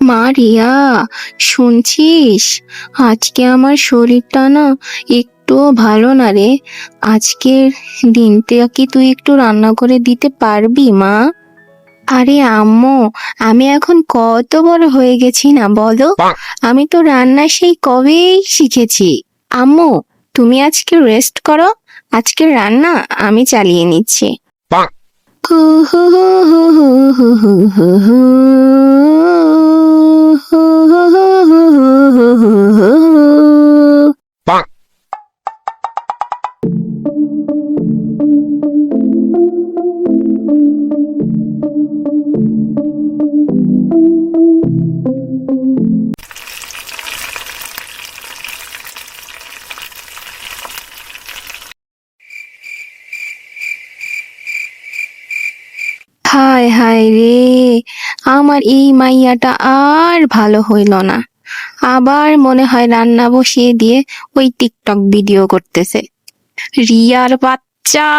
মা রিয়া শুনছিস আজকে আমার শরীরটা না একটুও ভালো না রে আজকের দিনটা কি তুই একটু রান্না করে দিতে পারবি মা আরে আম্মু আমি এখন কত বড় হয়ে গেছি না বলো আমি তো রান্না সেই কবেই শিখেছি আম্মু তুমি আজকে রেস্ট করো আজকে রান্না আমি চালিয়ে নিচ্ছি হু হু হু হু হু হু হু হু হায় হায় রে, আমার এই মাইয়াটা আর ভালো হইল না। আবার মনে হয় রান্না বসিয়ে দিয়ে ওই টিকটক ভিডিও করতেছে। রিয়ার বাচ্চা!